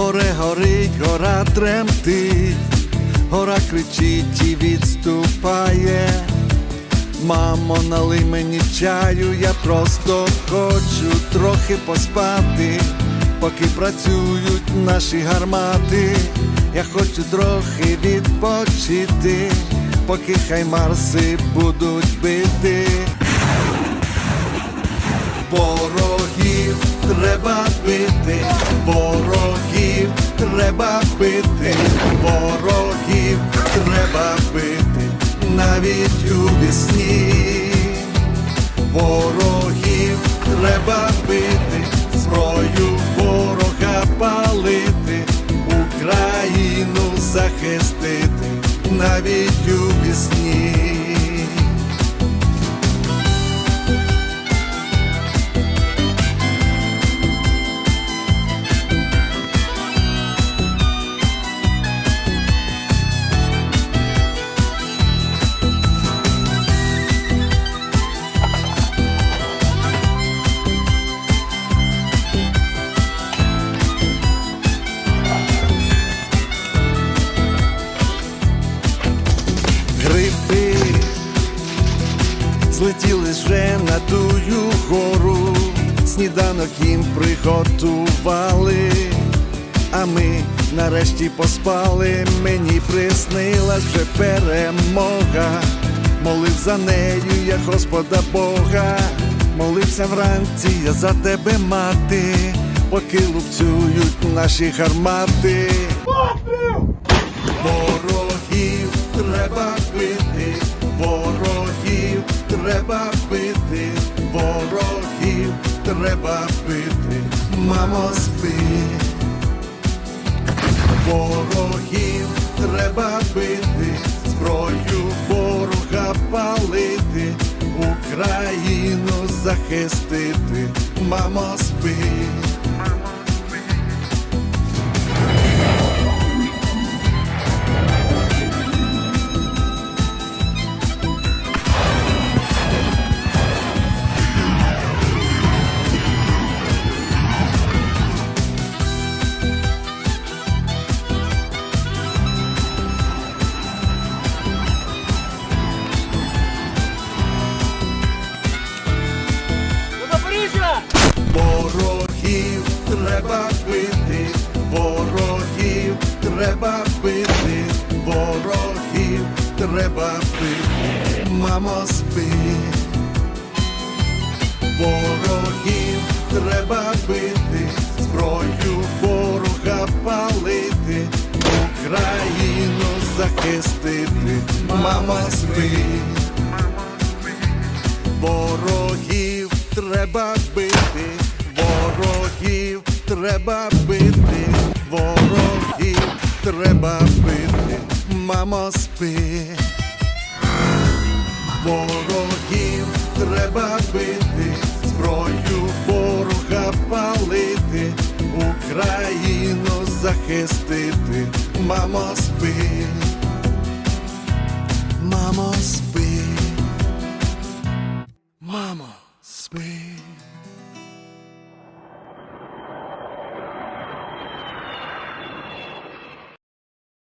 Тремтить, гора тремтить, гора кричить і відступає. Мамо, налий мені чаю, я просто хочу трохи поспати, поки працюють наші гармати. Я хочу трохи відпочити, поки хаймарси будуть бити. Ворогів треба бити, ворогів треба бити, ворогів треба бити, навіть у вісні. Ворогів треба бити, зброю ворога палити, Україну захистити, навіть у вісні. Злетіли вже на тую гору, сніданок їм приготували, а ми нарешті поспали. Мені приснилась вже перемога. Молив за нею, я Господа Бога, молився вранці, я за тебе мати, поки лупцюють наші гармати. Ворогів треба бити, ворогів треба треба бити, мамо спи. Ворогів треба бити, зброю ворога палити, Україну захистити, мамо спи. Треба бити, ворогів треба бити, ворогів треба бити, мамо спи. Ворогів треба бити, зброю ворога палити, Україну захистити, мамо спи. Ворогів треба бити, треба бити, ворогів треба бити, мамо спи. Ворогів треба бити, зброю ворога палити, Україну захистити, мамо спи. Мамо спи. Мамо, спи.